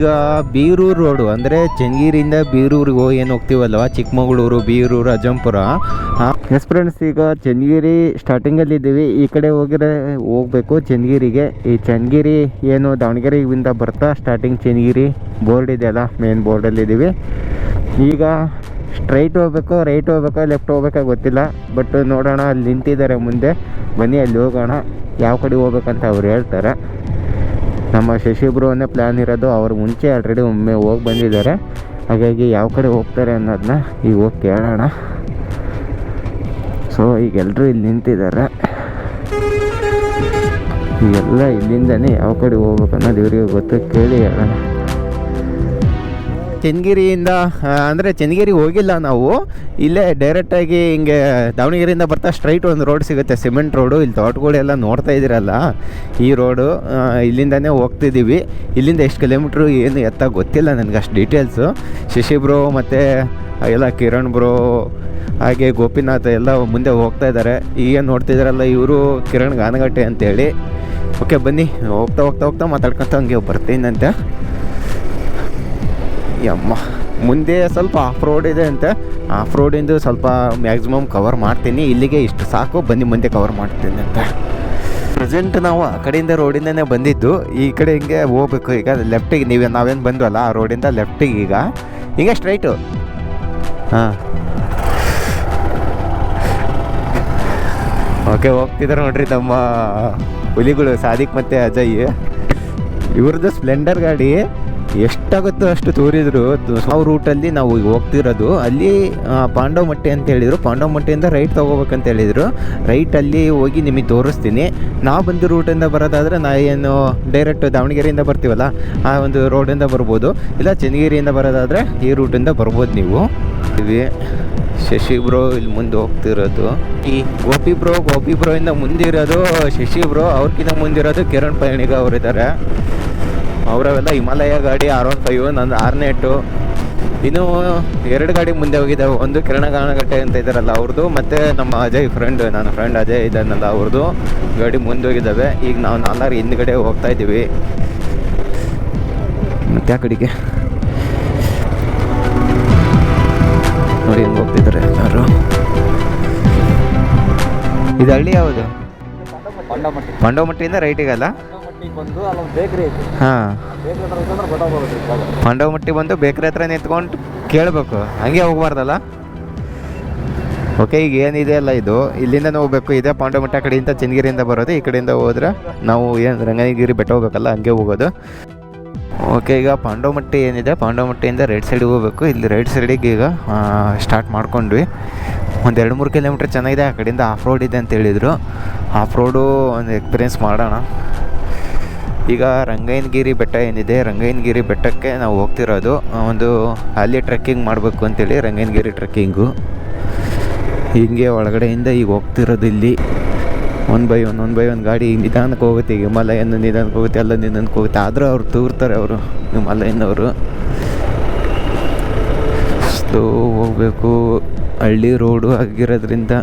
ಈಗ ಬೀರೂರು ರೋಡು, ಅಂದರೆ ಚನ್ನಗಿರಿಯಿಂದ ಬೀರೂರಿಗೆ ಹೋಗಿ ಏನು ಹೋಗ್ತೀವಲ್ವ? ಚಿಕ್ಕಮಗಳೂರು, ಬೀರೂರು, ಅಜ್ಜಂಪುರ. ಎಸ್ ಫ್ರೆಂಡ್ಸ್ ಈಗ ಚನ್ನಗಿರಿ ಸ್ಟಾರ್ಟಿಂಗಲ್ಲಿ ಇದ್ದೀವಿ ಈ ಕಡೆ ಹೋಗಿದ್ರೆ ಹೋಗಬೇಕು ಚನ್ನಗಿರಿಗೆ ಈ ಚನ್ನಗಿರಿ ಏನು ದಾವಣಗೆರೆಯಿಂದ ಬರ್ತಾ ಸ್ಟಾರ್ಟಿಂಗ್ ಚನ್ನಗಿರಿ ಬೋರ್ಡ್ ಇದೆಯಲ್ಲ ಮೇನ್ ಬೋರ್ಡಲ್ಲಿ ಇದ್ದೀವಿ ಈಗ ಸ್ಟ್ರೈಟ್ ಹೋಗ್ಬೇಕು ರೈಟ್ ಹೋಗ್ಬೇಕೋ ಲೆಫ್ಟ್ ಹೋಗ್ಬೇಕಾ ಗೊತ್ತಿಲ್ಲ. ಬಟ್ ನೋಡೋಣ, ಅಲ್ಲಿ ನಿಂತಿದ್ದಾರೆ ಮುಂದೆ. ಬನ್ನಿ, ಅಲ್ಲಿ ಹೋಗೋಣ. ಯಾವ ಕಡೆ ಹೋಗ್ಬೇಕಂತ ಅವ್ರು ಹೇಳ್ತಾರೆ. ನಮ್ಮ ಶಶಿಬ್ರುವನ್ನೇ ಪ್ಲ್ಯಾನ್ ಇರೋದು. ಅವ್ರು ಮುಂಚೆ ಆಲ್ರೆಡಿ ಒಮ್ಮೆ ಹೋಗಿ ಬಂದಿದ್ದಾರೆ. ಹಾಗಾಗಿ ಯಾವ ಕಡೆ ಹೋಗ್ತಾರೆ ಅನ್ನೋದನ್ನ ಈಗ ಹೋಗಿ ಕೇಳೋಣ. ಸೊ ಈಗ ಎಲ್ಲರೂ ಇಲ್ಲಿ ನಿಂತಿದ್ದಾರೆ. ಈಗೆಲ್ಲ ಇಲ್ಲಿಂದನೇ ಯಾವ ಕಡೆ ಹೋಗ್ಬೇಕು ಅನ್ನೋದು ಇವರಿಗೆ ಗೊತ್ತು. ಕೇಳಿ ಹೇಳೋಣ. ಚನ್ನಗಿರಿಯಿಂದ ಅಂದರೆ ಚನ್ನಗಿರಿ ಹೋಗಿಲ್ಲ ನಾವು. ಇಲ್ಲೇ ಡೈರೆಕ್ಟಾಗಿ ಹಿಂಗೆ ದಾವಣಗೆರೆಯಿಂದ ಬರ್ತಾ ಸ್ಟ್ರೈಟ್ ಒಂದು ರೋಡ್ ಸಿಗುತ್ತೆ. ಸಿಮೆಂಟ್ ರೋಡು ಇಲ್ಲಿ ತೋಟಗಳೆಲ್ಲ ನೋಡ್ತಾ ಇದ್ದೀರಲ್ಲ, ಈ ರೋಡು ಇಲ್ಲಿಂದನೇ ಹೋಗ್ತಿದ್ದೀವಿ. ಇಲ್ಲಿಂದ ಎಷ್ಟು ಕಿಲೋಮೀಟ್ರು ಏನು ಎತ್ತ ಗೊತ್ತಿಲ್ಲ ನನಗೆ ಅಷ್ಟು ಡೀಟೇಲ್ಸು ಶಶಿ ಬ್ರೋ ಮತ್ತು ಎಲ್ಲ ಕಿರಣ್ ಬ್ರೋ ಹಾಗೆ ಗೋಪಿನಾಥ್ ಎಲ್ಲ ಮುಂದೆ ಹೋಗ್ತಾ ಇದ್ದಾರೆ. ಈಗ ನೋಡ್ತಿದ್ದಾರಲ್ಲ, ಇವರು ಕಿರಣ್ ಗಾನಗಟ್ಟೆ ಅಂತೇಳಿ. ಓಕೆ ಬನ್ನಿ, ಹೋಗ್ತಾ ಹೋಗ್ತಾ ಹೋಗ್ತಾ ಮಾತಾಡ್ಕೊತ ಹಂಗೆ ಬರ್ತೀನಂತೆ ಯಮ್ಮ. ಮುಂದೆ ಸ್ವಲ್ಪ ಆಫ್ ರೋಡ್ ಇದೆ ಅಂತೆ. ಆಫ್ ರೋಡಿಂದು ಸ್ವಲ್ಪ ಮ್ಯಾಕ್ಸಿಮಮ್ ಕವರ್ ಮಾಡ್ತೀನಿ. ಇಲ್ಲಿಗೆ ಇಷ್ಟು ಸಾಕು. ಬನ್ನಿ, ಮುಂದೆ ಕವರ್ ಮಾಡ್ತೀನಿ ಅಂತ. ಪ್ರೆಸೆಂಟ್ ನಾವು ಆ ಕಡೆಯಿಂದ ರೋಡಿಂದನೇ ಬಂದಿದ್ದು. ಈ ಕಡೆ ಹಿಂಗೆ ಹೋಗ್ಬೇಕು. ಈಗ ಲೆಫ್ಟಿಗೆ ನೀವು ನಾವೇನು ಬಂದ್ವಲ್ಲ, ಆ ರೋಡಿಂದ ಲೆಫ್ಟಿಗೆ ಈಗ. ಹಿಂಗೆ ಸ್ಟ್ರೈಟು ಹಾಂ. ಓಕೆ ಹೋಗ್ತಿದ್ದಾರೆ ನೋಡ್ರಿ ನಮ್ಮ ಹುಲಿಗಳು, ಸಾದಿಕ್ ಮತ್ತು ಅಜಯ್. ಇವ್ರದ್ದು ಸ್ಪ್ಲೆಂಡರ್ ಗಾಡಿ. ಎಷ್ಟಾಗುತ್ತೋ ಅಷ್ಟು ತೋರಿದ್ರು, ಸಾವು ರೂಟಲ್ಲಿ ನಾವು ಈಗ ಹೋಗ್ತಿರೋದು. ಅಲ್ಲಿ ಪಾಂಡವಮಟ್ಟೆ ಅಂತ ಹೇಳಿದರು. ಪಾಂಡವಮಟ್ಟಿಯಿಂದ ರೈಟ್ ತೊಗೋಬೇಕಂತ ಹೇಳಿದರು. ರೈಟಲ್ಲಿ ಹೋಗಿ ನಿಮಗೆ ತೋರಿಸ್ತೀನಿ. ನಾವು ಬಂದು ರೂಟಿಂದ ಬರೋದಾದರೆ ನಾ ಏನು ಡೈರೆಕ್ಟ್ ದಾವಣಗೆರೆಯಿಂದ ಬರ್ತೀವಲ್ಲ, ಆ ಒಂದು ರೋಡಿಂದ ಬರ್ಬೋದು. ಇಲ್ಲ, ಚನ್ನಗಿರಿಯಿಂದ ಬರೋದಾದರೆ ಈ ರೂಟಿಂದ ಬರ್ಬೋದು ನೀವು. ಶಶಿ ಬ್ರೋ ಇಲ್ಲಿ ಮುಂದೆ ಹೋಗ್ತಿರೋದು. ಈ ಗೋಪಿ ಬ್ರೋ ಗೋಪಿ ಬ್ರೋ ಇಂದ ಮುಂದಿರೋದು ಶಶಿ ಬ್ರೋ ಅವ್ರಕ್ಕಿಂತ ಮುಂದಿರೋದು ಕಿರಣ್ ಪಯಣಿಗ ಅವರಿದ್ದಾರೆ. ಅವರವೆಲ್ಲ ಹಿಮಾಲಯ ಗಾಡಿ ಆರ್ ಒನ್ ಫೈವ್ ನನ್ನ ಆರ್ನೆಟ್ಟು ಇನ್ನು ಎರಡು ಗಾಡಿ ಮುಂದೆ ಹೋಗಿದ್ದಾವೆ ಒಂದು ಕಿರಣ ಗಾನಗಟ್ಟೆ ಅಂತ ಇದ್ದಾರಲ್ಲ ಅವ್ರದ್ದು ಮತ್ತು ನಮ್ಮ ಅಜಯ್ ಫ್ರೆಂಡ್ ನನ್ನ ಫ್ರೆಂಡ್ ಅಜಯ್ ಇದ್ದಾನಲ್ಲ ಅವ್ರದ್ದು ಗಾಡಿ ಮುಂದೆ ಹೋಗಿದ್ದಾವೆ. ಈಗ ನಾವು ನಾಲ್ಕು ಹಿಂದ್ಗಡೆ ಹೋಗ್ತಾ ಇದ್ದೀವಿ. ಮತ್ತೆ ಆ ಕಡೆಗೆ. ನೋಡಿ ಹೆಂಗೆ ಹೋಗ್ತಿದ್ದಾರೆ ಎಲ್ಲರೂ. ಇದು ಹಳ್ಳಿ ಯಾವುದು? ಪಾಂಡವಮಟ್ಟಿಯಿಂದ ರೈಟಿಗಲ್ಲ ಹಾಂ. ಬಂದು ಬೇಕ್ರಿ ಹತ್ರ ನಿಂತ್ಕೊಂಡು ಕೇಳಬೇಕು. ಹಂಗೆ ಹೋಗ್ಬಾರ್ದಲ್ಲ? ಓಕೆ ಈಗ ಏನಿದೆ ಅಲ್ಲ ಇದು. ಇಲ್ಲಿಂದ ಹೋಗ್ಬೇಕು. ಇದೆ ಪಾಂಡವಮಟ್ಟಿ ಆ ಕಡೆಯಿಂದ ಚನ್ನಗಿರಿಯಿಂದ ಬರೋದು. ಈ ಕಡೆಯಿಂದ ಹೋದ್ರೆ ನಾವು ಏನು ರಂಗನಗಿರಿ ಬೆಟ್ಟ ಹೋಗ್ಬೇಕಲ್ಲ ಹಂಗೆ ಹೋಗೋದು. ಓಕೆ ಈಗ ಪಾಂಡವಮಟ್ಟಿ ಏನಿದೆ? ಪಾಂಡವಮಟ್ಟಿಯಿಂದ ರೈಟ್ ಸೈಡಿಗೆ ಹೋಗ್ಬೇಕು. ಇಲ್ಲಿ ರೈಟ್ ಸೈಡಿಗೆ ಈಗ ಸ್ಟಾರ್ಟ್ ಮಾಡ್ಕೊಂಡ್ವಿ. ಒಂದು ಎರಡು ಮೂರು ಕಿಲೋಮೀಟ್ರ್ ಚೆನ್ನಾಗಿದೆ. ಆ ಕಡೆಯಿಂದ ಆಫ್ ರೋಡ್ ಇದೆ ಅಂತ ಹೇಳಿದರು. ಆಫ್ ರೋಡು ಒಂದು ಎಕ್ಸ್ಪೀರಿಯೆನ್ಸ್ ಮಾಡೋಣ. ಈಗ ರಂಗಯ್ಯನಗಿರಿ ಬೆಟ್ಟ ಏನಿದೆ? ರಂಗಯ್ಯನಗಿರಿ ಬೆಟ್ಟಕ್ಕೆ ನಾವು ಹೋಗ್ತಿರೋದು ಒಂದು ಅಲ್ಲಿ ಟ್ರೆಕ್ಕಿಂಗ್ ಮಾಡಬೇಕು ಅಂತೇಳಿ ರಂಗಯ್ಯನಗಿರಿ ಟ್ರೆಕ್ಕಿಂಗು ಹೀಗೆ ಒಳಗಡೆಯಿಂದ ಈಗ ಹೋಗ್ತಿರೋದು ಇಲ್ಲಿ. One by one one by one ಗಾಡಿ ನಿಧಾನಕ್ಕೆ ಹೋಗುತ್ತೆ, ಈಗ ಹಿಮಾಲಯನ್ ನಿಧಾನಕ್ಕೆ ಹೋಗುತ್ತೆ ಎಲ್ಲ ನಿಧಾನಕ್ಕೆ ಹೋಗುತ್ತೆ. ಆದರೂ ಅವ್ರು ತೂರ್ತಾರೆ ಅವರು, ಹಿಮಾಲಯನವರು. ಸ್ಲೋ ಹೋಗಬೇಕು. ಹಳ್ಳಿ ರೋಡು ಆಗಿರೋದ್ರಿಂದ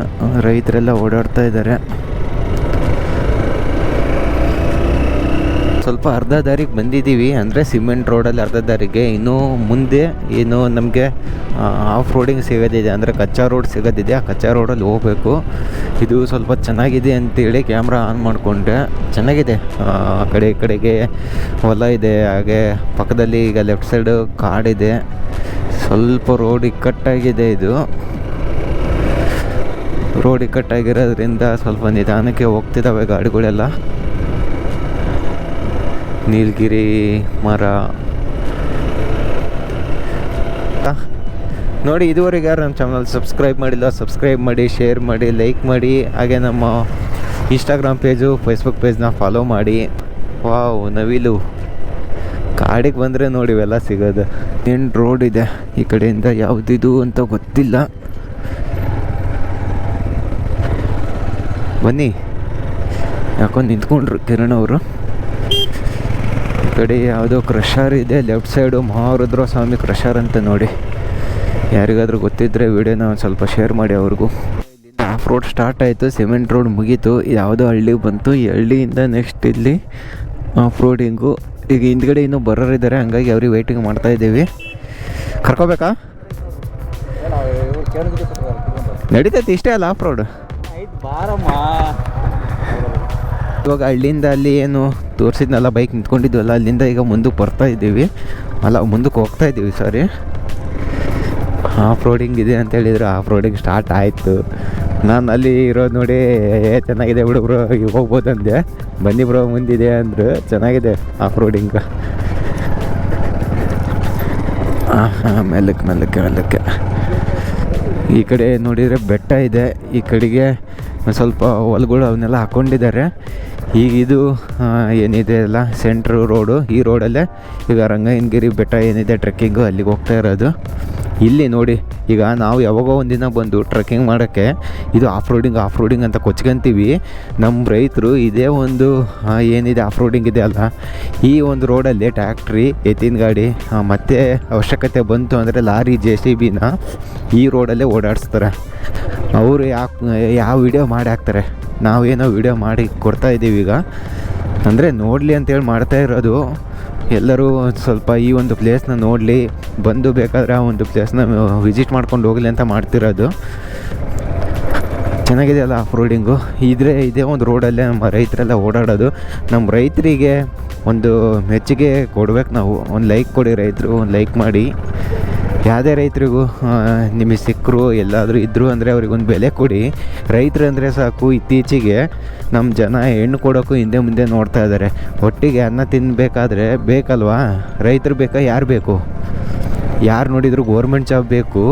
ರೈತರೆಲ್ಲ ಓಡಾಡ್ತಾ ಇದ್ದಾರೆ. ಸ್ವಲ್ಪ ಅರ್ಧ ದಾರಿಗೆ ಬಂದಿದ್ದೀವಿ ಅಂದರೆ ಸಿಮೆಂಟ್ ರೋಡಲ್ಲಿ ಅರ್ಧ ದಾರಿಗೆ. ಇನ್ನೂ ಮುಂದೆ ಏನು ನಮಗೆ ಆಫ್ ರೋಡಿಂಗ್ ಸಿಗೋದಿದೆ ಅಂದರೆ ಕಚ್ಚಾ ರೋಡ್ ಸಿಗೋದಿದೆ. ಆ ಕಚ್ಚಾ ರೋಡಲ್ಲಿ ಹೋಗಬೇಕು. ಇದು ಸ್ವಲ್ಪ ಚೆನ್ನಾಗಿದೆ ಅಂತೇಳಿ ಕ್ಯಾಮ್ರಾ ಆನ್ ಮಾಡಿಕೊಂಡೆ. ಚೆನ್ನಾಗಿದೆ. ಆ, ಕಡೆ ಕಡೆಗೆ ಹೊಲ ಇದೆ, ಹಾಗೆ ಪಕ್ಕದಲ್ಲಿ ಈಗ ಲೆಫ್ಟ್ ಸೈಡು ಕಾಡಿದೆ. ಸ್ವಲ್ಪ ರೋಡ್ ಇಕ್ಕಟ್ಟಾಗಿದೆ ಇದು. ರೋಡ್ ಇಕ್ಕಟ್ಟಾಗಿರೋದ್ರಿಂದ ಸ್ವಲ್ಪ ನಿಧಾನಕ್ಕೆ ಹೋಗ್ತಿದ್ದಾವೆ ಗಾಡಿಗಳೆಲ್ಲ. ನೀಲಗಿರಿ, ಮರ. ನೋಡಿ, ಇದುವರೆಗೆ ಯಾರು ನಮ್ಮ ಚಾನಲ್ ಸಬ್ಸ್ಕ್ರೈಬ್ ಮಾಡಿಲ್ಲ ಸಬ್ಸ್ಕ್ರೈಬ್ ಮಾಡಿ ಶೇರ್ ಮಾಡಿ ಲೈಕ್ ಮಾಡಿ, ಹಾಗೆ ನಮ್ಮ ಇನ್ಸ್ಟಾಗ್ರಾಮ್ ಪೇಜು ಫೇಸ್ಬುಕ್ ಪೇಜ್ನ ಫಾಲೋ ಮಾಡಿ. ವಾವ್ ನವಿಲು. ಕಾಡಿಗೆ ಬಂದರೆ ನೋಡಿ, ಇವೆಲ್ಲ ಸಿಗೋದು. ಏನು ರೋಡ್ ಇದೆ ಈ ಕಡೆಯಿಂದ. ಯಾವುದಿದು ಅಂತ ಗೊತ್ತಿಲ್ಲ. ಬನ್ನಿ. ಯಾಕೋ ನಿಂತ್ಕೊಂಡ್ರು ಕಿರಣ್ ಅವರು. ಕಡೆ ಯಾವುದೋ ಕ್ರಷರ್ ಇದೆ left side Maharudra Swamy crusher ಅಂತ ನೋಡಿ. ಯಾರಿಗಾದರೂ ಗೊತ್ತಿದ್ದರೆ ವಿಡಿಯೋನ ಒಂದು ಸ್ವಲ್ಪ ಶೇರ್ ಮಾಡಿ ಅವ್ರಿಗೂ. ಆಫ್ ರೋಡ್ ಸ್ಟಾರ್ಟ್ ಆಯಿತು ಸಿಮೆಂಟ್ ರೋಡ್ ಮುಗೀತು. ಯಾವುದೋ ಹಳ್ಳಿಗೆ ಬಂತು. ಈ ಹಳ್ಳಿಯಿಂದ ನೆಕ್ಸ್ಟ್ ಇಲ್ಲಿ ಆಫ್ ರೋಡಿಂಗು ಈಗ ಹಿಂದ್ಗಡೆ ಇನ್ನೂ ಬರೋರಿದ್ದಾರೆ ಹಂಗಾಗಿ ಅವ್ರಿಗೆ ವೆಯ್ಟಿಂಗ್ ಮಾಡ್ತಾ ಇದ್ದೀವಿ. ಕರ್ಕೋಬೇಕಾ? ನಡೀತೈತಿ ಇಷ್ಟೇ ಅಲ್ಲ ಆಫ್ ರೋಡ್ ಇವಾಗ ಹಳ್ಳಿಯಿಂದ ಅಲ್ಲಿ ಏನು ತೋರಿಸಿದ್ನಲ್ಲ ಬೈಕ್ ನಿಂತ್ಕೊಂಡಿದ್ವಲ್ಲ, ಅಲ್ಲಿಂದ ಈಗ ಮುಂದಕ್ಕೆ ಬರ್ತಾ ಇದ್ದೀವಿ. ಅಲ್ಲ, ಮುಂದಕ್ಕೆ ಹೋಗ್ತಾ ಇದ್ದೀವಿ ಸಾರಿ ಆಫ್ ರೋಡಿಂಗ್ ಇದೆ ಅಂತ ಹೇಳಿದ್ರು ಆಫ್ ರೋಡಿಂಗ್ ಸ್ಟಾರ್ಟ್ ಆಯಿತು. ನಾನು ಅಲ್ಲಿ ಇರೋದು ನೋಡಿ ಚೆನ್ನಾಗಿದೆ ಬಿಡು ಈಗ ಹೋಗ್ಬೋದು ಅಂದೆ. ಬನ್ನಿ ಬ್ರೋ, ಮುಂದಿದೆ ಅಂದರು. ಚೆನ್ನಾಗಿದೆ ಆಫ್ ರೋಡಿಂಗ್ ಮೆಲ್ಲಕ್ಕೆ ಮೆಲ್ಲಕ್ಕೆ ಮೆಲ್ಲಕ್ಕೆ. ಈ ಕಡೆ ನೋಡಿದರೆ ಬೆಟ್ಟ ಇದೆ. ಈ ಕಡೆಗೆ ಸ್ವಲ್ಪ ಹೊಲಗಳು ಅವನ್ನೆಲ್ಲ ಹಾಕ್ಕೊಂಡಿದ್ದಾರೆ ಈಗ ಇದು ಏನಿದೆ ಎಲ್ಲ ಸೆಂಟ್ರ್ ರೋಡು ಈ ರೋಡಲ್ಲೇ ಈಗ ರಂಗಯ್ಯನಗಿರಿ ಬೆಟ್ಟ ಏನಿದೆ ಟ್ರೆಕ್ಕಿಂಗು ಅಲ್ಲಿಗೆ ಹೋಗ್ತಾ ಇರೋದು. ಇಲ್ಲಿ ನೋಡಿ, ಈಗ ನಾವು ಯಾವಾಗೋ ಒಂದಿನ ಬಂದು ಟ್ರೆಕ್ಕಿಂಗ್ ಮಾಡೋಕ್ಕೆ ಇದು ಆಫ್ ರೋಡಿಂಗ್ ಆಫ್ ರೋಡಿಂಗ್ ಅಂತ ಕೊಚ್ಕೊಂತೀವಿ. ನಮ್ಮ ರೈತರು ಇದೇ ಒಂದು ಏನಿದೆ ಆಫ್ ರೋಡಿಂಗ್ ಇದೆ ಅಲ್ಲ, ಈ ಒಂದು ರೋಡಲ್ಲಿ ಟ್ಯಾಕ್ಟ್ರಿ ಎತ್ತಿನ ಗಾಡಿ ಮತ್ತೆ ಅವಶ್ಯಕತೆ ಬಂತು ಅಂದರೆ ಲಾರಿ, ಜೆ ಸಿ ಬಿನ ಈ ರೋಡಲ್ಲೇ ಓಡಾಡಿಸ್ತಾರೆ. ಅವರು ಯಾಕೆ, ಯಾವ ವಿಡಿಯೋ ಮಾಡಿ ಹಾಕ್ತಾರೆ? ನಾವೇನೋ ವಿಡಿಯೋ ಮಾಡಿ ಕೊಡ್ತಾ ಇದ್ದೀವಿ ಈಗ ಅಂದರೆ ನೋಡಲಿ ಅಂತೇಳಿ ಮಾಡ್ತಾ ಇರೋದು ಎಲ್ಲರೂ ಸ್ವಲ್ಪ ಈ ಒಂದು ಪ್ಲೇಸ್ನ ನೋಡಲಿ. ಬಂದು ಬೇಕಾದ್ರೆ ಆ ಒಂದು ಪ್ಲೇಸ್ನ ವಿಸಿಟ್ ಮಾಡ್ಕೊಂಡು ಹೋಗಲಿ ಅಂತ ಮಾಡ್ತಿರೋದು. ಚೆನ್ನಾಗಿದೆ ಅಲ್ಲ ಆಫ್ ರೋಡಿಂಗು. ಇದ್ರೆ ಇದೇ ಒಂದು ರೋಡಲ್ಲೇ ನಮ್ಮ ರೈತರೆಲ್ಲ ಓಡಾಡೋದು. ನಮ್ಮ ರೈತರಿಗೆ ಒಂದು ಮೆಚ್ಚುಗೆ ಕೊಡ್ಬೇಕು ನಾವು. ಒಂದು ಲೈಕ್ ಕೊಡಿ ರೈತರು, ಒಂದು ಲೈಕ್ ಮಾಡಿ. ಯಾವುದೇ ರೈತರಿಗೂ ನಿಮಗೆ ಸಿಕ್ಕರು, ಎಲ್ಲಾದರೂ ಇದ್ದರು ಅಂದರೆ ಅವ್ರಿಗೊಂದು ಬೆಲೆ ಕೊಡಿ. ರೈತರು ಅಂದರೆ ಸಾಕು, ಇತ್ತೀಚೆಗೆ ನಮ್ಮ ಜನ ಹೆಣ್ಣು ಕೊಡೋಕ್ಕೂ ಹಿಂದೆ ಮುಂದೆ ನೋಡ್ತಾ ಇದ್ದಾರೆ ಒಟ್ಟಿಗೆ ಅನ್ನ ತಿನ್ನಬೇಕಾದ್ರೆ ಬೇಕಲ್ವಾ? ರೈತರು ಬೇಕಾ, ಯಾರು ಬೇಕು? ಯಾರು ನೋಡಿದ್ರು ಗೋರ್ಮೆಂಟ್ ಜಾಬ್ ಬೇಕು,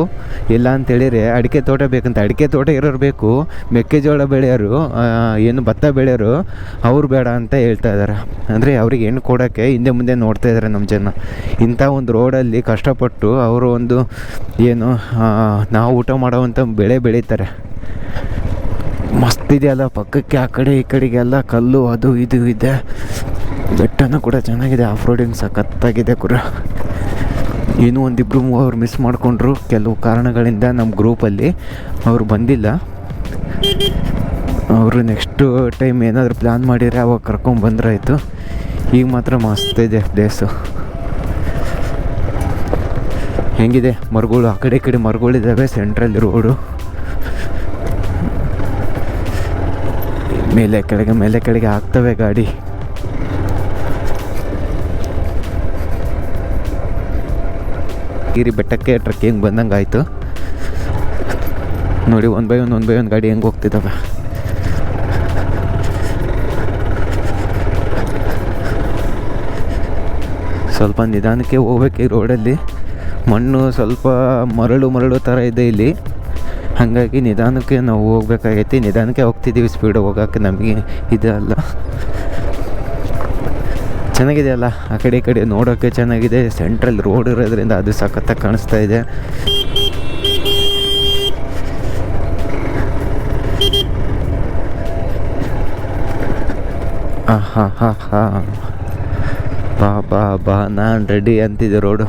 ಇಲ್ಲ ಅಂತೇಳಿದ್ರೆ ಅಡಿಕೆ ತೋಟ ಬೇಕಂತ, ಅಡಿಕೆ ತೋಟ ಇರೋರು ಬೇಕು, ಮೆಕ್ಕೆಜೋಳ ಬೆಳೆಯೋರು ಏನು ಭತ್ತ ಬೆಳೆಯೋರು, ಅವ್ರು ಬೇಡ ಅಂತ ಹೇಳ್ತಾ ಇದ್ದಾರೆ ಅಂದರೆ ಅವ್ರಿಗೆ ಹೆಣ್ಣು ಕೊಡೋಕ್ಕೆ ಹಿಂದೆ ಮುಂದೆ ನೋಡ್ತಾ ಇದ್ದಾರೆ ನಮ್ಮ ಜನ. ಇಂಥ ಒಂದು ರೋಡಲ್ಲಿ ಕಷ್ಟಪಟ್ಟು ಅವರು ಒಂದು ಏನು ನಾವು ಊಟ ಮಾಡೋವಂಥ ಬೆಳೆ ಬೆಳೀತಾರೆ. ಮಸ್ತ್ ಇದೆಯಲ್ಲ ಪಕ್ಕಕ್ಕೆ ಆ ಕಡೆ ಈ ಕಡೆಗೆಲ್ಲ ಕಲ್ಲು ಅದು ಇದು ಇದೆ. ಬೆಟ್ಟನೂ ಕೂಡ ಚೆನ್ನಾಗಿದೆ ಆಫ್ ರೋಡಿಂಗ್ ಸಖತ್ತಾಗಿದೆ ಕೂಡ. ಇನ್ನೂ ಒಂದಿಬ್ಬರು ಅವ್ರು ಮಿಸ್ ಮಾಡಿಕೊಂಡ್ರು. ಕೆಲವು ಕಾರಣಗಳಿಂದ ನಮ್ಮ ಗ್ರೂಪಲ್ಲಿ ಅವರು ಬಂದಿಲ್ಲ. ಅವರು ನೆಕ್ಸ್ಟು ಟೈಮ್ ಏನಾದರೂ ಪ್ಲ್ಯಾನ್ ಮಾಡಿದರೆ ಅವಾಗ ಕರ್ಕೊಂಡು ಬಂದ್ರಾಯ್ತು. ಈಗ ಮಾತ್ರ ಮಸ್ತ್ ಇದೆ ಪ್ಲೇಸು ಹೆಂಗಿದೆ? ಮರಗಳು ಆ ಕಡೆ ಈ ಕಡೆ ಮರಗಳಿದ್ದಾವೆ ಸೆಂಟ್ರಲ್ಲಿ ರೋಡು ಮೇಲೆ, ಕೆಳಗೆ ಮೇಲೆ, ಕೆಳಗೆ ಆಗ್ತವೆ ಗಾಡಿ. ಗಿರಿ ಬೆಟ್ಟಕ್ಕೆ ಟ್ರಕ್ಕಿಂಗ್ ಬಂದಂಗೆ ಆಯಿತು ನೋಡಿ, ಒಂದು ಬೈ ಒಂದು ಒಂದು ಬೈ ಒಂದು ಗಾಡಿ ಹೆಂಗೆ ಹೋಗ್ತಿದ್ದಾವೆ ಸ್ವಲ್ಪ ನಿಧಾನಕ್ಕೆ ಹೋಗ್ಬೇಕು ಈ ರೋಡಲ್ಲಿ ಮಣ್ಣು ಸ್ವಲ್ಪ ಮರಳು ಮರಳು ಥರ ಇದೆ ಇಲ್ಲಿ. ಹಾಗಾಗಿ ನಿಧಾನಕ್ಕೆ ನಾವು ಹೋಗ್ಬೇಕಾಗೈತಿ. ನಿಧಾನಕ್ಕೆ ಹೋಗ್ತಿದ್ದೀವಿ ಸ್ಪೀಡ್ ಹೋಗೋಕ್ಕೆ ನಮಗೆ ಇದೆ ಚೆನ್ನಾಗಿದೆ ಅಲ್ಲ ಆ ಕಡೆ ಈ ಕಡೆ ನೋಡೋಕ್ಕೆ ಚೆನ್ನಾಗಿದೆ. ಸೆಂಟ್ರಲ್ ರೋಡ್ ಇರೋದ್ರಿಂದ ಅದು ಸಖತ್ತಾಗಿ ಕಾಣಿಸ್ತಾ ಇದೆ. ಹಾ ಹಾ ಹಾ ಬಾ ಬಾ ಬಾ. ನಾನು ರೆಡಿ ಅಂತಿದ್ದೆ ರೋಡು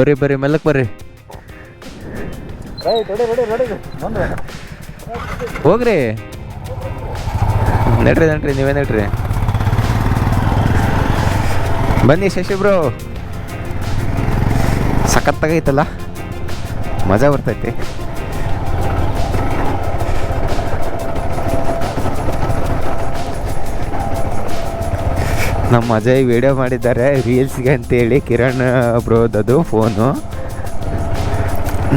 ಬರ್ರಿ ಬರ್ರಿ ಮೆಲ್ಲಕ್ಕೆ ಬರ್ರಿ. ಹೋಗ್ರಿ. ನಡ್ರಿ ನಡ್ರಿ ನೀವೇ ನಡ್ರಿ. ಬನ್ನಿ ಶಶಿ ಬ್ರೋ. ಸಖತ್ತಾಗೈತಲ್ಲ? ಮಜಾ ಬರ್ತೈತಿ. ನಮ್ಮ ಅಜಯ್ ವಿಡಿಯೋ ಮಾಡಿದ್ದಾರೆ ರೀಲ್ಸ್ಗೆ ಅಂತೇಳಿ ಕಿರಣ್ ಬ್ರೋದದು ಫೋನು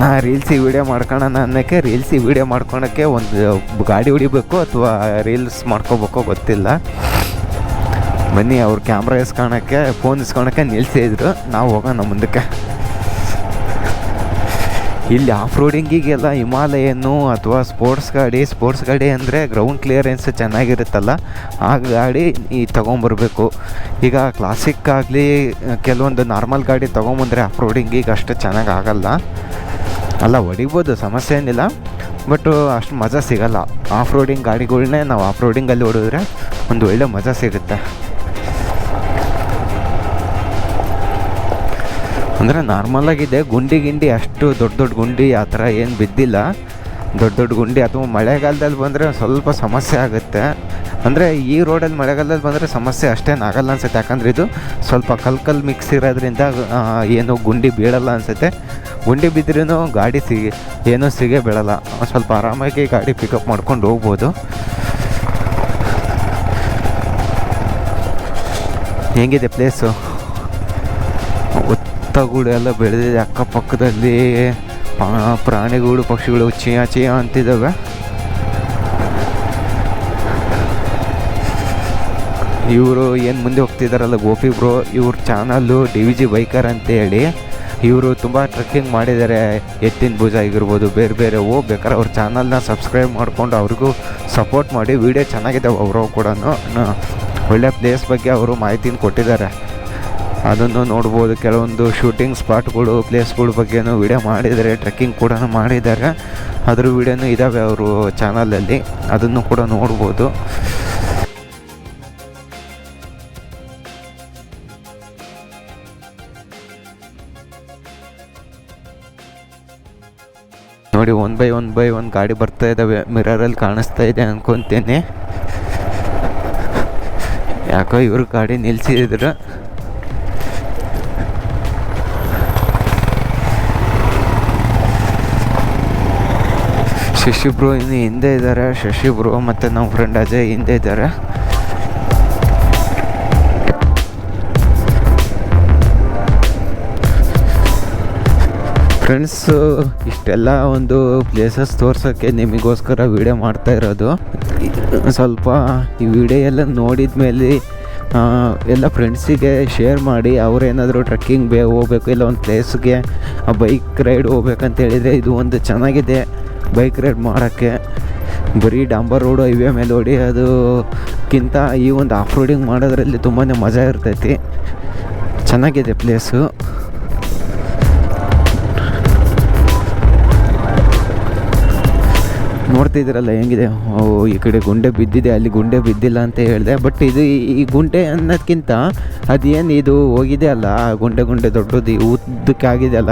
ನಾ ರೀಲ್ಸಿಗೆ ವೀಡಿಯೋ ಮಾಡ್ಕೊಳ್ಳೋಣ ಅನ್ನೋಕ್ಕೆ ರೀಲ್ಸಿಗೆ ವಿಡಿಯೋ ಮಾಡ್ಕೊಳಕ್ಕೆ ಒಂದು ಗಾಡಿ ಹೊಡಿಬೇಕು ಅಥವಾ ರೀಲ್ಸ್ ಮಾಡ್ಕೋಬೇಕೋ ಗೊತ್ತಿಲ್ಲ. ಬನ್ನಿ, ಅವ್ರು ಕ್ಯಾಮ್ರಾ ಇಸ್ಕೊಳಕ್ಕೆ ಫೋನ್ ಇಸ್ಕೊಳಕ್ಕೆ ನಿಲ್ಲಿಸಿದ್ರು ನಾವು ಹೋಗೋಣ ಮುಂದಕ್ಕೆ. ಇಲ್ಲಿ ಆಫ್ ರೋಡಿಂಗಿಗೆಲ್ಲ ಹಿಮಾಲಯನ್ನು ಅಥವಾ ಸ್ಪೋರ್ಟ್ಸ್ ಗಾಡಿ ಸ್ಪೋರ್ಟ್ಸ್ ಗಾಡಿ ಅಂದರೆ ಗ್ರೌಂಡ್ ಕ್ಲಿಯರೆನ್ಸ್ ಚೆನ್ನಾಗಿರುತ್ತಲ್ಲ, ಆ ಗಾಡಿ ಈ ತೊಗೊಂಬರ್ಬೇಕು. ಈಗ ಕ್ಲಾಸಿಕ್ ಆಗಲಿ, ಕೆಲವೊಂದು ನಾರ್ಮಲ್ ಗಾಡಿ ತೊಗೊಂಬಂದರೆ ಆಫ್ ರೋಡಿಂಗಿಗೆ ಅಷ್ಟು ಚೆನ್ನಾಗಿ ಆಗಲ್ಲ. ಅಲ್ಲ, ಹೊಡಿಬೋದು, ಸಮಸ್ಯೆ ಏನಿಲ್ಲ. ಬಟ್ ಅಷ್ಟು ಮಜಾ ಸಿಗಲ್ಲ. ಆಫ್ ರೋಡಿಂಗ್ ಗಾಡಿಗಳನ್ನೇ ನಾವು ಆಫ್ ರೋಡಿಂಗಲ್ಲಿ ಹೊಡಿದ್ರೆ ಒಂದು ಒಳ್ಳೆ ಮಜಾ ಸಿಗುತ್ತೆ. ಅಂದರೆ ನಾರ್ಮಲಾಗಿದೆ ಗುಂಡಿ ಗಿಂಡಿ ಅಷ್ಟು ದೊಡ್ಡ ದೊಡ್ಡ ಗುಂಡಿ ಆ ಥರ ಏನು ಬಿದ್ದಿಲ್ಲ. ದೊಡ್ಡ ದೊಡ್ಡ ಗುಂಡಿ ಅಥವಾ ಮಳೆಗಾಲದಲ್ಲಿ ಬಂದರೆ ಸ್ವಲ್ಪ ಸಮಸ್ಯೆ ಆಗುತ್ತೆ. ಅಂದರೆ ಈ ರೋಡಲ್ಲಿ ಮಳೆಗಾಲದಲ್ಲಿ ಬಂದರೆ ಸಮಸ್ಯೆ ಅಷ್ಟೇನು ಆಗಲ್ಲ ಅನ್ಸುತ್ತೆ. ಯಾಕಂದರೆ ಇದು ಸ್ವಲ್ಪ ಕಲ್ ಕಲ್ ಮಿಕ್ಸ್ ಇರೋದ್ರಿಂದ ಏನು ಗುಂಡಿ ಬೀಳಲ್ಲ ಅನಿಸುತ್ತೆ. ಗುಂಡಿ ಬಿದ್ದರೂ ಗಾಡಿ ಸಿಗಿ, ಏನೂ ಸಿಗೇ ಬೀಳಲ್ಲ. ಸ್ವಲ್ಪ ಆರಾಮಾಗಿ ಗಾಡಿ ಪಿಕಪ್ ಮಾಡ್ಕೊಂಡು ಹೋಗ್ಬೋದು. ಹೆಂಗಿದೆ ಪ್ಲೇಸು ಒತ್ತಗೂಡು ಎಲ್ಲ ಬೆಳೆದಿದೆ. ಅಕ್ಕಪಕ್ಕದಲ್ಲಿ ಪ್ರಾಣಿಗಳು ಪಕ್ಷಿಗಳು ಚಿಯ ಚಿಯ ಅಂತಿದ್ದಾವೆ. ಇವರು ಏನು ಮುಂದೆ ಹೋಗ್ತಿದ್ದಾರಲ್ಲ ಗೋಪಿ ಬ್ರೋ, ಇವ್ರ channel D V G biker ಅಂತೇಳಿ. ಇವರು ತುಂಬ ಟ್ರೆಕ್ಕಿಂಗ್ ಮಾಡಿದ್ದಾರೆ. ಎತ್ತಿನ ಭುಜ ಆಗಿರ್ಬೋದು, ಬೇರೆ ಬೇರೆ ಹೋಗ್ಬೇಕಾದ್ರೆ ಅವ್ರ ಚಾನಲ್ನ ಸಬ್ಸ್ಕ್ರೈಬ್ ಮಾಡಿಕೊಂಡು ಅವ್ರಿಗೂ ಸಪೋರ್ಟ್ ಮಾಡಿ. ವಿಡಿಯೋ ಚೆನ್ನಾಗಿದ್ದಾವೆ ಅವರು ಕೂಡ ಒಳ್ಳೆ ಪ್ಲೇಸ್ ಬಗ್ಗೆ ಅವರು ಮಾಹಿತಿನ ಕೊಟ್ಟಿದ್ದಾರೆ. ಅದನ್ನು ನೋಡ್ಬೋದು. ಕೆಲವೊಂದು ಶೂಟಿಂಗ್ ಸ್ಪಾಟ್ಗಳು ಪ್ಲೇಸ್ಗಳ ಬಗ್ಗೆನೂ ವಿಡಿಯೋ ಮಾಡಿದ್ದಾರೆ. ಟ್ರೆಕ್ಕಿಂಗ್ ಕೂಡ ಮಾಡಿದ್ದಾರೆ. ಅದ್ರ ವಿಡಿಯೋನೂ ಇದ್ದಾವೆ ಅವರು ಚಾನಲಲ್ಲಿ ಅದನ್ನು ಕೂಡ ನೋಡ್ಬೋದು. ನೋಡಿ one by one by one ಗಾಡಿ ಬರ್ತಾ ಇದ್ದಾವೆ ಮಿರರಲ್ಲಿ ಕಾಣಿಸ್ತಾ ಇದೆ ಅನ್ಕೊಂತೀನಿ. ಯಾಕೋ ಇವರು ಗಾಡಿ ನಿಲ್ಸಿದ್ರು. ಶಶಿ ಬ್ರೋ ಇನ್ನು ಹಿಂದೆ ಇದ್ದಾರೆ ಶಶಿ ಬ್ರೋ ಮತ್ತು ನಮ್ಮ ಫ್ರೆಂಡ್ ಅಜಯ್ ಹಿಂದೆ ಇದ್ದಾರೆ. ಫ್ರೆಂಡ್ಸು ಇಷ್ಟೆಲ್ಲ ಒಂದು ಪ್ಲೇಸಸ್ ತೋರ್ಸೋಕ್ಕೆ ನಿಮಗೋಸ್ಕರ ವೀಡಿಯೋ ಮಾಡ್ತಾ ಇರೋದು. ಸ್ವಲ್ಪ ಈ ವಿಡಿಯೋ ಎಲ್ಲ ನೋಡಿದ ಮೇಲೆ ಎಲ್ಲ ಫ್ರೆಂಡ್ಸಿಗೆ ಶೇರ್ ಮಾಡಿ, ಅವರೇನಾದರೂ ಟ್ರೆಕ್ಕಿಂಗ್ ಬೇ ಹೋಗ್ಬೇಕು, ಇಲ್ಲ ಒಂದು ಪ್ಲೇಸ್ಗೆ ಬೈಕ್ ರೈಡ್ ಹೋಗ್ಬೇಕಂತ ಹೇಳಿದರೆ ಇದು ಒಂದು ಚೆನ್ನಾಗಿದೆ. ಬೈಕ್ ರೈಡ್ ಮಾಡೋಕ್ಕೆ ಬರೀ ಡಾಂಬರ್ ರೋಡು ಹೈವೇ ಮೇಲೆ ಹೊಡಿಯೋದಕ್ಕಿಂತ ಈ ಒಂದು ಆಫ್ ರೋಡಿಂಗ್ ಮಾಡೋದ್ರಲ್ಲಿ ತುಂಬಾ ಮಜಾ ಇರ್ತೈತಿ. ಚೆನ್ನಾಗಿದೆ ಪ್ಲೇಸು ನೋಡ್ತಿದ್ದೀರಲ್ಲ ಹೆಂಗಿದೆ? ಓ, ಈ ಕಡೆ ಗುಂಡೆ ಬಿದ್ದಿದೆ, ಅಲ್ಲಿ ಗುಂಡೆ ಬಿದ್ದಿಲ್ಲ ಅಂತ ಹೇಳಿದೆ. ಬಟ್ ಇದು ಈ- ಗುಂಡೆ ಅನ್ನೋದಕ್ಕಿಂತ ಅದೇನು ಇದು ಹೋಗಿದೆ ಅಲ್ಲ, ಆ ಗುಂಡೆ ಗುಂಡೆ ದೊಡ್ಡದು ಈ ಉದ್ದಕ್ಕೆ ಆಗಿದೆ ಅಲ್ಲ,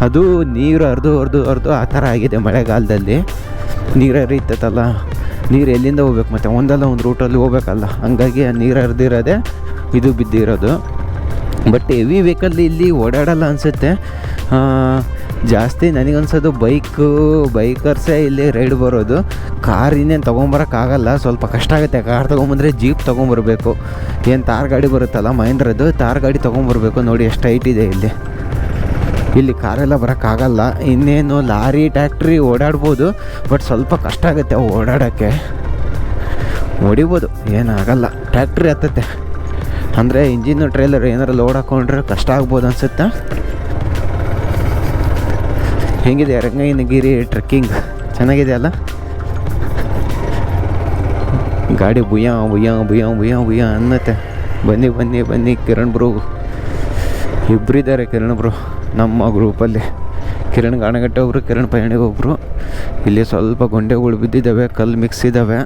ಅದು ನೀರು ಹರಿದು ಹರಿದು ಹರಿದು ಆ ಥರ ಆಗಿದೆ ಮಳೆಗಾಲದಲ್ಲಿ. ನೀರು ಹರಿತೈತಲ್ಲ, ನೀರು ಎಲ್ಲಿಂದ ಹೋಗ್ಬೇಕು ಮತ್ತು? ಒಂದಲ್ಲ ಒಂದು ರೂಟಲ್ಲಿ ಹೋಗ್ಬೇಕಲ್ಲ, ಹಂಗಾಗಿ ಆ ನೀರು ಹರಿದಿರೋದೆ ಇದು ಬಿದ್ದಿರೋದು. ಬಟ್ ಹೆವಿ ವೆಹಿಕಲ್ ಇಲ್ಲಿ ಓಡಾಡಲ್ಲ ಅನಿಸುತ್ತೆ. ಜಾಸ್ತಿ ನನಗನ್ಸೋದು ಬೈಕು, ಬೈಕರ್ಸೇ ಇಲ್ಲಿ ರೈಡ್ ಬರೋದು. ಕಾರ್ ಇನ್ನೇನು ತೊಗೊಂಬರೋಕ್ಕಾಗಲ್ಲ, ಸ್ವಲ್ಪ ಕಷ್ಟ ಆಗುತ್ತೆ. ಕಾರ್ ತೊಗೊಂಬಂದರೆ ಜೀಪ್ ತೊಗೊಂಬರ್ಬೇಕು. ಏನು ತಾರ್ ಗಾಡಿ ಬರುತ್ತಲ್ಲ, ಮಹೇಂದ್ರದ್ದು, ತಾರ್ ಗಾಡಿ ತೊಗೊಂಬರ್ಬೇಕು. ನೋಡಿ ಎಷ್ಟು ಹೈಟ್ ಇದೆ ಇಲ್ಲಿ. ಇಲ್ಲಿ ಕಾರೆಲ್ಲ ಬರೋಕ್ಕಾಗಲ್ಲ. ಇನ್ನೇನು ಲಾರಿ, ಟ್ಯಾಕ್ಟ್ರಿ ಓಡಾಡ್ಬೋದು, ಬಟ್ ಸ್ವಲ್ಪ ಕಷ್ಟ ಆಗುತ್ತೆ ಓಡಾಡೋಕ್ಕೆ. ಹೊಡಿಬೋದು, ಏನಾಗಲ್ಲ. ಟ್ಯಾಕ್ಟ್ರಿ ಹತ್ತತ್ತೆ. ಅಂದರೆ ಇಂಜಿನ್ನು ಟ್ರೈಲರ್ ಏನಾರು ಲೋಡ್ ಹಾಕೊಂಡ್ರೆ ಕಷ್ಟ ಆಗ್ಬೋದು ಅನ್ಸುತ್ತೆ? ಹೆಂಗಿದೆ? ರಂಗಯ್ಯನಗಿರಿ ಟ್ರೆಕ್ಕಿಂಗ್ ಚೆನ್ನಾಗಿದೆ ಅಲ್ಲ? ಗಾಡಿ ಬುಯ್ಯ ಬುಯ್ಯ ಬುಯ್ಯ ಬುಯ್ಯ ಬುಯ್ಯ ಅನ್ನತ್ತೆ. ಬನ್ನಿ ಬನ್ನಿ ಬನ್ನಿ, ಕಿರಣ್ ಬ್ರೋ ಇಬ್ಬರಿದ್ದಾರೆ ಕಿರಣ್ ಬ್ರೋ ನಮ್ಮ ಗ್ರೂಪಲ್ಲಿ ಕಿರಣ್ ಗಾಣಗಟ್ಟೆ ಒಬ್ಬರು ಕಿರಣ್ ಪಯಣಿಗೆ ಒಬ್ಬರು ಇಲ್ಲಿ ಸ್ವಲ್ಪ ಗೊಂಡೆಗಳು ಬಿದ್ದಿದ್ದಾವೆ, ಕಲ್ಲು ಮಿಕ್ಸ್ ಇದ್ದಾವೆ.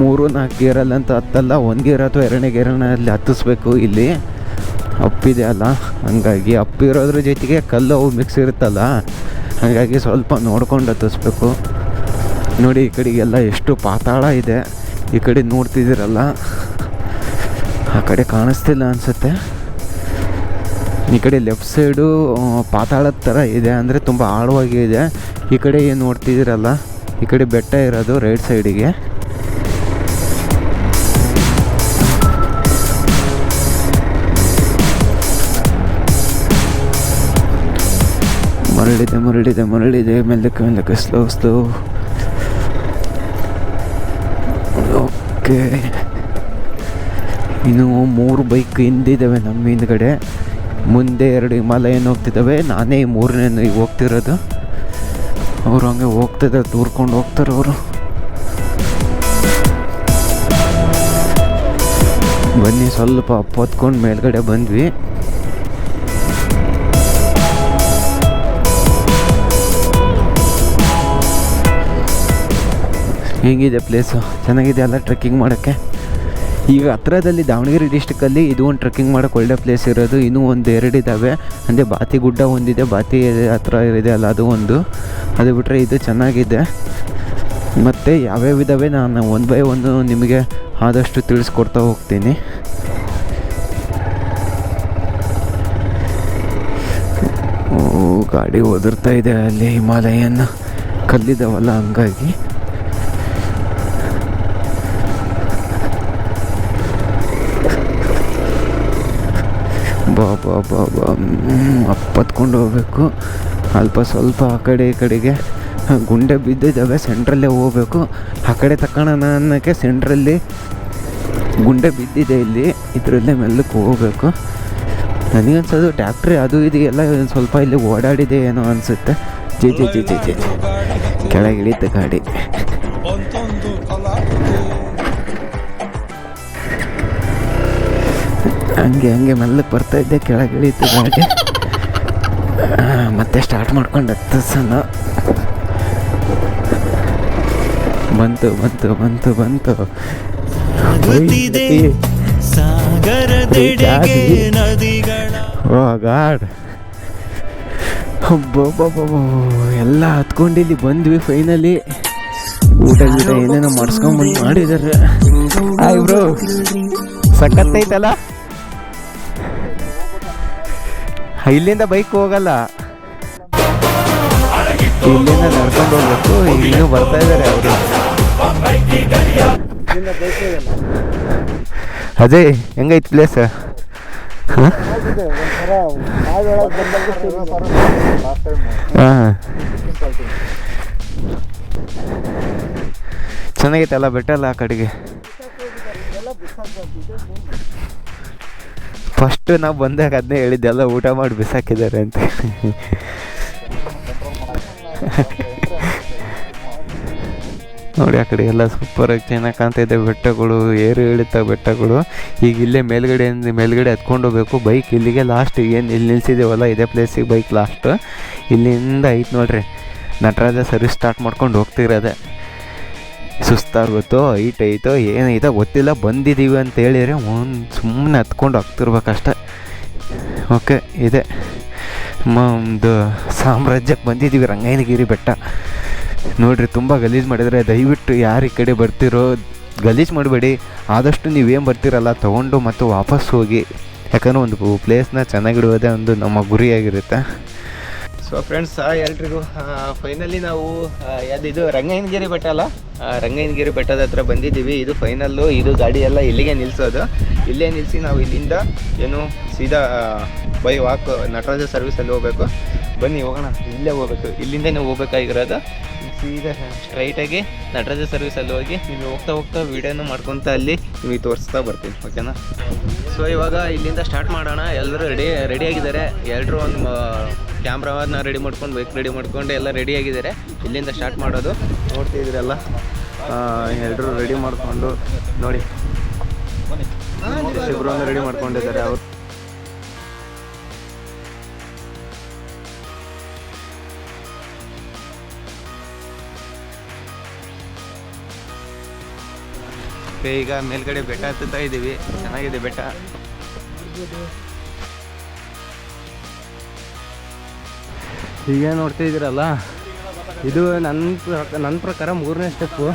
ಮೂರು ನಾಲ್ಕು ಗೇರಲ್ಲಿ ಅಂತ ಹತ್ತಲ್ಲ, ಒಂದು ಗೇರ್ ಅಥವಾ ಎರಡನೇ ಗೇರನಲ್ಲಿ ಹತ್ತಿಸ್ಬೇಕು ಇಲ್ಲಿ. ಅಪ್ಪಿದೆ ಅಲ್ಲ? ಹಂಗಾಗಿ ಅಪ್ಪಿರೋದ್ರ ಜೊತೆಗೆ ಕಲ್ಲು ಅವು ಮಿಕ್ಸ್ ಇರುತ್ತಲ್ಲ? ಹಾಗಾಗಿ ಸ್ವಲ್ಪ ನೋಡ್ಕೊಂಡು ಹತ್ತಿಸ್ಬೇಕು. ನೋಡಿ, ಈ ಕಡೆಗೆಲ್ಲ ಎಷ್ಟು ಪಾತಾಳ ಇದೆ. ಈ ಕಡೆ ನೋಡ್ತಿದ್ದೀರಲ್ಲ? ಆ ಕಡೆ ಕಾಣಿಸ್ತಿಲ್ಲ ಅನಿಸುತ್ತೆ. ಈ ಕಡೆ ಲೆಫ್ಟ್ ಸೈಡು ಪಾತಾಳದ ಥರ ಇದೆ. ಅಂದರೆ ತುಂಬ ಆಳವಾಗಿ ಇದೆ. ಈ ಕಡೆ ಏನು ನೋಡ್ತಿದ್ದೀರಲ್ಲ? ಈ ಕಡೆ ಬೆಟ್ಟ ಇರೋದು ರೈಟ್ ಸೈಡಿಗೆ ಮರಳಿದೆ ಮರಳಿದೆ ಮರಳಿದೆ. ಮೆಲ್ಲಕ್ಕೆ ಮೆಲ್ಲಕ್ಕೆ ಸ್ಲೋ ಸ್ಲೋ ಓಕೆ ಇನ್ನು ಮೂರು ಬೈಕ್ ಹಿಂದಿದ್ದಾವೆ ನಮ್ಮ ಹಿಂದ್ಗಡೆ. ಮುಂದೆ ಎರಡು ಹಿಮಾಲಯನ್ ಹೋಗ್ತಿದ್ದಾವೆ ನಾನೇ ಮೂರನೇ ಹೋಗ್ತಿರೋದು. ಅವರು ಹಂಗೆ ಹೋಗ್ತಿದ್ದಾರೆ ದೂರ್ಕೊಂಡು ಹೋಗ್ತಾರೆ ಅವರು. ಬನ್ನಿ, ಸ್ವಲ್ಪ ಹೊತ್ಕೊಂಡು ಮೇಲ್ಗಡೆ ಬಂದ್ವಿ. ಹೇಗಿದೆ ಪ್ಲೇಸು ಚೆನ್ನಾಗಿದೆ ಅಲ್ಲ ಟ್ರೆಕ್ಕಿಂಗ್ ಮಾಡೋಕ್ಕೆ? ಈಗ ಹತ್ರದಲ್ಲಿ ದಾವಣಗೆರೆ ಡಿಸ್ಟಿಕಲ್ಲಿ ಇದು ಒಂದು ಟ್ರೆಕ್ಕಿಂಗ್ ಮಾಡೋಕ್ಕೆ ಒಳ್ಳೆ ಪ್ಲೇಸ್ ಇರೋದು. ಇನ್ನೂ ಒಂದು ಎರಡು ಇದ್ದಾವೆ ಅಂದರೆ ಬಾತಿ ಗುಡ್ಡ ಒಂದಿದೆ, ಬಾತಿ ಹತ್ರ ಇದೆ ಅಲ್ಲ, ಅದು ಒಂದು. ಅದು ಬಿಟ್ಟರೆ ಇದು ಚೆನ್ನಾಗಿದೆ. ಮತ್ತು ಯಾವ್ಯಾವ ಇದ್ದಾವೆ ನಾನು ಒನ್ ಬೈ ಒಂದು ನಿಮಗೆ ಆದಷ್ಟು ತಿಳಿಸ್ಕೊಡ್ತಾ ಹೋಗ್ತೀನಿ. ಗಾಡಿ ಒದರ್ತಾ ಇದೆ ಅಲ್ಲಿ ಹಿಮಾಲಯನ. ಕಲ್ಲಿದ್ದಾವಲ್ಲ ಹಂಗಾಗಿ. ಬಾ ಬಾ ಬಾ ಬಾ. ಅಪ್ಪತ್ಕೊಂಡು ಹೋಗ್ಬೇಕು. ಅಲ್ಪ ಸ್ವಲ್ಪ ಆ ಕಡೆ ಈ ಕಡೆಗೆ ಗುಂಡೆ ಬಿದ್ದಿದ್ದಾವೆ ಸೆಂಟ್ರಲ್ಲೇ ಹೋಗ್ಬೇಕು. ಆ ಕಡೆ ತಗೊಳ್ಳೋಣ ಅನ್ನೋಕ್ಕೆ ಸೆಂಟ್ರಲ್ಲಿ ಗುಂಡೆ ಬಿದ್ದಿದೆ ಇಲ್ಲಿ. ಇದರಲ್ಲೇ ಮೆಲ್ಲಕ್ಕೆ ಹೋಗಬೇಕು. ನನಗನ್ಸೋದು ಟ್ಯಾಕ್ಟ್ರಿ ಅದು ಇದು ಎಲ್ಲ ಸ್ವಲ್ಪ ಇಲ್ಲಿ ಓಡಾಡಿದೆ ಏನೋ ಅನಿಸುತ್ತೆ. ಜಿ ಜಿ ಜಿ ಜಿ ಜಿ ಕೆಳಗೆ ಇಳಿತು ಗಾಡಿ. ಹಂಗೆ ಹಂಗೆ ಮೆಲ್ಲಕ್ಕೆ ಬರ್ತಾ ಇದ್ದೆ ಕೆಳಗೆ ಇಳಿತು ಗಾಡಿ ಮತ್ತೆ ಸ್ಟಾರ್ಟ್ ಮಾಡ್ಕೊಂಡು ಹತ್ತಸನ ಬಂತು ಬಂತು ಬಂತು ಬಂತು. Oh God. ಎಲ್ಲ ಹತ್ಕೊಂಡು ಇಲ್ಲಿ ಬಂದ್ವಿ ಫೈನಲಿ ಊಟ ಗೀಟ ಏನೇನೋ ಮಾಡಿಸ್ಕೊಂಬಂದು ಮಾಡಿದ್ದಾರೆ ಹಾಯ್ ಬ್ರೋ ಸಖತ್ತೈತಲ್ಲ ಇಲ್ಲಿಂದ ಬೈಕ್ ಹೋಗಲ್ಲ. ಇಲ್ಲಿಂದ ನಡ್ಕೊಂಡು ಹೋಗ್ಬೇಕು ಇನ್ನೂ ಬರ್ತಾ ಇದ್ದಾರೆ ಅವರು. ಅದೇ ಹೆಂಗೈತ್ ಪ್ಲೇಸ್ ಚೆನ್ನಾಗೈತೆ ಅಲ್ಲ ಬೆಟ್ಟ ಎಲ್ಲ ಆ ಕಡೆಗೆ? ಫಸ್ಟ್ ನಾವು ಬಂದಾಗ ಅದನ್ನೇ ಹೇಳಿದ್ದೆಲ್ಲ ಊಟ ಮಾಡಿ ಬಿಸಾಕಿದ್ದಾರೆ ಅಂತ. ನೋಡಿ ಆ ಕಡೆ ಎಲ್ಲ ಸೂಪರಾಗಿ ಚೆನ್ನಾಗಿ ಕಾಣ್ತಾ ಇದೆ, ಬೆಟ್ಟಗಳು, ಏರು ಇಳಿತ ಬೆಟ್ಟಗಳು. ಈಗ ಇಲ್ಲೇ ಮೇಲ್ಗಡೆ ಮೇಲ್ಗಡೆ ಹತ್ಕೊಂಡು ಹೋಗ್ಬೇಕು. ಬೈಕ್ ಇಲ್ಲಿಗೆ ಲಾಸ್ಟ್ ಏನು ಇಲ್ಲಿ ನಿಲ್ಸಿದ್ದೇವಲ್ಲ ಇದೇ ಪ್ಲೇಸಿಗೆ ಬೈಕ್ ಲಾಸ್ಟ್ ಇಲ್ಲಿಂದ ಐತೆ ನೋಡ್ರಿ. ನಟರಾಜ ಸರ್ವಿಸ್ ಸ್ಟಾರ್ಟ್ ಮಾಡ್ಕೊಂಡು ಹೋಗ್ತಿರೋದೆ. ಸುಸ್ತಾಗುತ್ತೋ ಹೈಟ್ ಐತೋ ಏನೈತೋ ಗೊತ್ತಿಲ್ಲ. ಬಂದಿದ್ದೀವಿ ಅಂತ ಹೇಳಿದರೆ ಒಂದು ಸುಮ್ಮನೆ ಹತ್ಕೊಂಡು ಹೋಗ್ತಿರ್ಬೇಕಷ್ಟೆ. ಓಕೆ, ಇದೆ. ಒಂದು ಸಾಮ್ರಾಜ್ಯಕ್ಕೆ ಬಂದಿದ್ದೀವಿ ರಂಗಾಯಣಗಿರಿ ಬೆಟ್ಟ. ನೋಡಿರಿ, ತುಂಬ ಗಲೀಜು ಮಾಡಿದರೆ ದಯವಿಟ್ಟು ಯಾರು ಈ ಕಡೆ ಬರ್ತಿರೋ, ಗಲೀಜು ಮಾಡಬೇಡಿ. ಆದಷ್ಟು ನೀವೇನು ಬರ್ತಿರಲ್ಲ, ತೊಗೊಂಡು ಮತ್ತು ವಾಪಸ್ ಹೋಗಿ. ಯಾಕಂದ್ರೆ ಒಂದು ಪ್ಲೇಸ್ನ ಚೆನ್ನಾಗಿಡುವುದೇ ಒಂದು ನಮ್ಮ ಗುರಿಯಾಗಿರುತ್ತೆ. ಸೊ ಫ್ರೆಂಡ್ಸ್ ಎಲ್ರಿಗೂ ಫೈನಲಿ ನಾವು ಇದು ರಂಗಯ್ಯನಗಿರಿ ಬೆಟ್ಟ ಅಲ್ಲ? ರಂಗಯ್ಯನಗಿರಿ ಬೆಟ್ಟದ ಹತ್ರ ಬಂದಿದ್ದೀವಿ. ಇದು ಫೈನಲ್ಲು ಇದು ಗಾಡಿ ಎಲ್ಲ ಇಲ್ಲಿಗೆ ನಿಲ್ಲಿಸೋದು ಇಲ್ಲೇ ನಿಲ್ಲಿಸಿ ನಾವು ಇಲ್ಲಿಂದ ಏನು ಸೀದಾ ಬೈ ವಾಕ್ ನಟರಾಜ ಸರ್ವಿಸಲ್ಲಿ ಹೋಗ್ಬೇಕು. ಬನ್ನಿ, ಹೋಗೋಣ. ಇಲ್ಲೇ ಹೋಗ್ಬೇಕು. ಇಲ್ಲಿಂದನೇ ಹೋಗ್ಬೇಕಾಗಿರೋದು. ಸೀದಾ ಸ್ಟ್ರೈಟಾಗಿ ನಟರಾಜ ಸರ್ವಿಸಲ್ಲಿ ಹೋಗಿ ನೀವು ಹೋಗ್ತಾ ಹೋಗ್ತಾ ವೀಡಿಯೋನ ಮಾಡ್ಕೊತ ಅಲ್ಲಿ ನಿಮಗೆ ತೋರಿಸ್ತಾ ಬರ್ತೀನಿ ಓಕೆನಾ ಸೊ ಇವಾಗ ಇಲ್ಲಿಂದ ಸ್ಟಾರ್ಟ್ ಮಾಡೋಣ. ಎಲ್ಲರೂ ರೆಡಿ ರೆಡಿಯಾಗಿದ್ದಾರೆ ಎಲ್ಲರೂ ಒಂದು ಕ್ಯಾಮ್ರಾವನ್ನ ರೆಡಿ ಮಾಡ್ಕೊಂಡು ಬೈಕ್ ರೆಡಿ ಮಾಡ್ಕೊಂಡು ಎಲ್ಲ ರೆಡಿ ಆಗಿದ್ದಾರೆ. ಇಲ್ಲಿಂದ ಸ್ಟಾರ್ಟ್ ಮಾಡೋದು. ನೋಡ್ತಿದ್ದೀರಲ್ಲ? ಎಲ್ಲರೂ ರೆಡಿ ಮಾಡಿಕೊಂಡು, ನೋಡಿ. ಇಬ್ಬರು ರೆಡಿ ಮಾಡ್ಕೊಂಡಿದ್ದಾರೆ ಅವರು. ಈಗ ಮೇಲ್ಗಡೆ ಬೆಟ್ಟ ಹತ್ತುತ್ತಾ ಇದ್ದೀವಿ. ಚೆನ್ನಾಗಿದೆ ಬೆಟ್ಟ. ಈಗ ನೋಡ್ತಾ ಇದ್ದೀರಲ್ಲ? ಇದು ನನ್ನ ನನ್ನ ಪ್ರಕಾರ ಮೂರನೇ ಸ್ಟೆಪ್ಪು